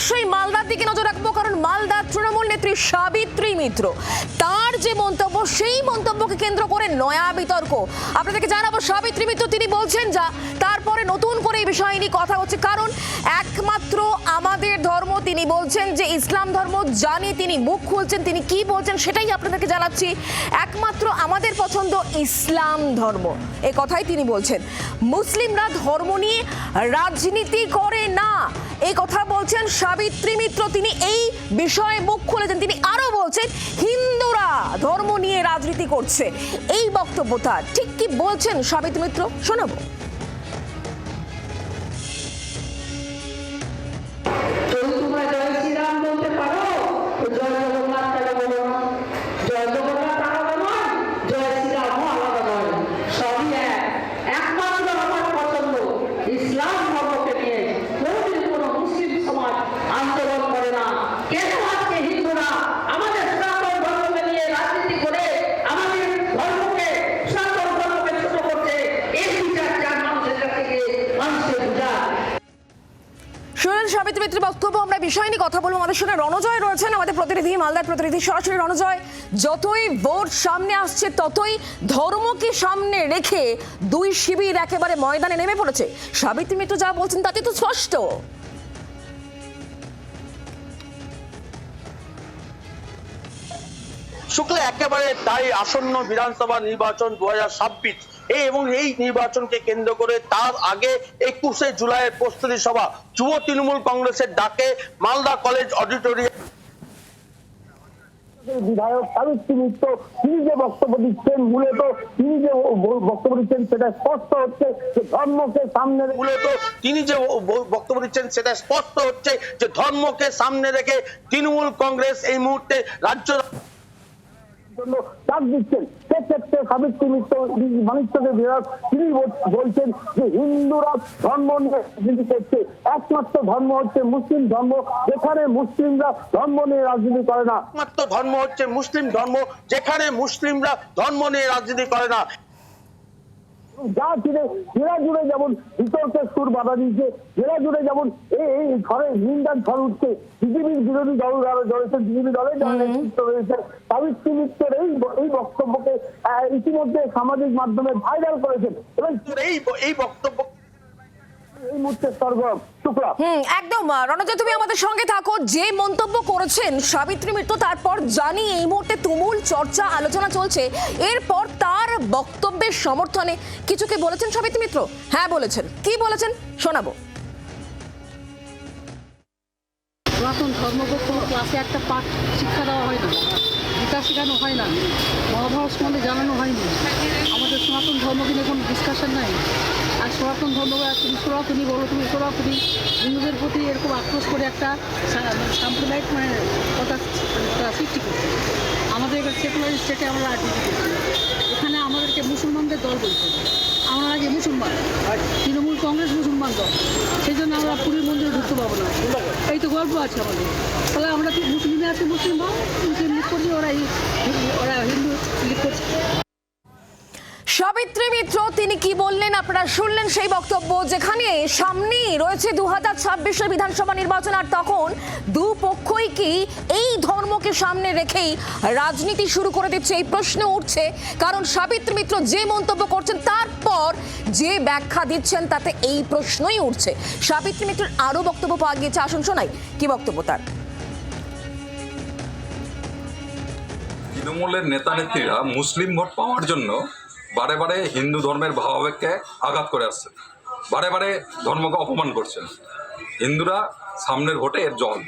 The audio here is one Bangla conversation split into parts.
অবশ্যই মালদার দিকে নজর রাখব, কারণ মালদার তৃণমূল নেত্রী সাবিত্রী মিত্র। তার যে মন্তব্য, সেই মন্তব্যকে কেন্দ্র করে নয়া বিতর্ক। আপনাদেরকে জানাব, সাবিত্রী মিত্র তিনি বলছেন, যা তারপরে নতুন করে এই বিষয় নিয়ে কথা হচ্ছে। কারণ একমাত্র আমাদের ধর্ম, তিনি বলছেন যে ইসলাম ধর্ম, জানি তিনি, মুখ খুলছেন, তিনি কি বলছেন সেটাই আপনাদেরকে জানাচ্ছি। একমাত্র আমাদের পছন্দ ইসলাম ধর্ম, এ কথাই তিনি বলছেন। মুসলিমরা ধর্ম নিয়ে রাজনীতি করে না এই কথা বলছেন সাবিত্রী মিত্র, তিনি এই বিষয়ে মুখ খুলেছেন। তিনি আরও বলছেন, হিন্দুরা ধর্ম নিয়ে রাজনীতি করছে। এই বক্তব্য তার ঠিক কি বলছেন সাবিত্রী মিত্র? শোনাবো। শুনেন সাবিত্রী মিত্রের বক্তব্য, আমরা বিষয় নিয়ে কথা বলব। আমাদের সঙ্গে রণজয় রয়েছেন, আমাদের প্রতিনিধি, মালদার প্রতিনিধি। সরাসরি রণজয়, যতই ভোট সামনে আসছে, ততই ধর্মকে সামনে রেখে দুই শিবির একেবারে ময়দানে নেমে পড়েছে। সাবিত্রী মিত্র যা বলছেন, তাতে তো স্পষ্ট। শুক্লা একেবারে তাই আসন্ন বিধানসভা নির্বাচন দু এই এবং এই নির্বাচনকে কেন্দ্র করে তার আগে একুশে জুলাইয়ের প্রস্তুতি সভা। যুব তৃণমূল কংগ্রেসের ডাকে মালদা কলেজ অডিটোরিয়াম। বিধায়ক সাবিত্রী মিত্র তিনি যে বক্তব্য দিচ্ছেন মূলত তিনি যে বক্তব্য দিচ্ছেন সেটা স্পষ্ট হচ্ছে যে ধর্মকে সামনে মূলত তিনি যে বক্তব্য দিচ্ছেন সেটা স্পষ্ট হচ্ছে যে ধর্মকে সামনে রেখে তৃণমূল কংগ্রেস এই মুহূর্তে রাজ্য জন্য ডাক দিচ্ছেন। সেক্ষেত্রে সাবিত্রী মিত্র মানিকচকের বিধায়ক তিনি বলছেন যে হিন্দুরা ধর্ম নিয়ে রাজনীতি করছে। একমাত্র ধর্ম হচ্ছে মুসলিম ধর্ম। যেখানে মুসলিমরা ধর্ম নিয়ে রাজনীতি করে না। একমাত্র ধর্ম হচ্ছে মুসলিম ধর্ম। যেখানে মুসলিমরা ধর্ম নিয়ে রাজনীতি করে না। যা ছিঁড়ে জেলা জুড়ে যেমন বিতর্কের সুর বাধা দিয়েছে জেলা জুড়ে যেমন এই এই ঘরে নিন্দার ঝড় উঠছে বিজেপির বিরোধী দল যারা রয়েছে বিজেপি দলের যারা নেতৃত্ব রয়েছে। সাবিত্রী মিত্রের এই এই বক্তব্যকে ইতিমধ্যে সামাজিক মাধ্যমে ভাইরাল করেছেন। এবং এই এই বক্তব্য এই মুহূর্তে সরগরম। হুম একদম। রণজয় তুমি আমাদের সঙ্গে থাকো। যে মন্তব্য করেছেন সাবিত্রী মিত্র তারপর জানি এই মুহূর্তে তুমুল চর্চা আলোচনা চলছে। এরপর তার বক্তব্যের সমর্থনে কিছু কি বলেছেন সাবিত্রী মিত্র? হ্যাঁ বলেছেন। কি বলেছেন? শোনাবো। সনাতন ধর্মকে কোনো ক্লাসে একটা পাঠ শিক্ষা দেওয়া হয় না। গীতা শেখানো হয় না। মহাভারত সম্বন্ধে জানানো হয়নি। আমাদের সনাতন ধর্মকে নিয়ে কোনো ডিসকাশন নাই। আর সনাতন ধর্ম তুমি সনাতনী বলো তুমি সনাতনী হিন্দুদের প্রতি এরকম আক্রোশ করে একটা সা- সাম্প্রদায়িক মানে কথা একটা সৃষ্টি করছে। আমাদের সেকুলার স্টেটে আমরা রাজনীতি করছি। এখানে মুসলমানদের দল বলছে। আমরা আগে মুসলমান। তৃণমূল কংগ্রেস মুসলমান দল। সেই জন্য আমরা পুরীর মন্দিরে ঢুকতে পাবো না। এই তো গল্প আছে আমাদের। তাহলে আমরা কি মুসলিমে আছে মুসলিম ভাব মুসলিম লিখ করছি ওরা ওরা হিন্দু লিখ সাবিত্রী মিত্র, তিনি কি বললেন? আপনারা শুনলেন সেই বক্তব্য যেখানে সামনেই রয়েছে দু হাজার ছাব্বিশের বিধানসভা নির্বাচন, আর তখন দু পক্ষই কি এই ধর্মকে সামনে রেখেই রাজনীতি শুরু করে দিচ্ছে? এই প্রশ্ন উঠছে, কারণ সাবিত্রী মিত্র যে মন্তব্য করছেন, তারপর যে ব্যাখ্যা দিচ্ছেন, তাতে এই প্রশ্নই উঠছে। সাবিত্রী মিত্রের আরও বক্তব্য পাওয়া গিয়েছে। আসুন শোনাই, কি বক্তব্য তার? তৃণমূলের নেতা নেত্রীরা মুসলিম ভোট পাওয়ার জন্য বারে বারে হিন্দু ধর্মের ভাবাবেগকে আঘাত করে আসছেন। বারে বারে ধর্মকে অপমান করছেন। হিন্দুরা সামনের ভোটে এর জবাব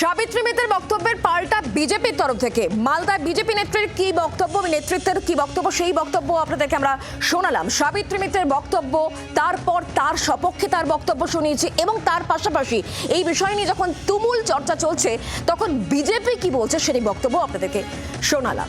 সাবিত্রী মিত্রের বক্তব্যের পাল্টা বিজেপির তরফ থেকে। মালদায় বিজেপি নেত্রীর কি বক্তব্য নেতৃত্বের কি বক্তব্য, সেই বক্তব্য আপনাদেরকে আমরা শোনালাম। সাবিত্রী মিত্রের বক্তব্য, তারপর তার সপক্ষে তার বক্তব্য শুনিয়েছি এবং তার পাশাপাশি এই বিষয় নিয়ে যখন তুমুল চর্চা চলছে, তখন বিজেপি কি বলছে, সেই বক্তব্য আপনাদেরকে শোনালাম।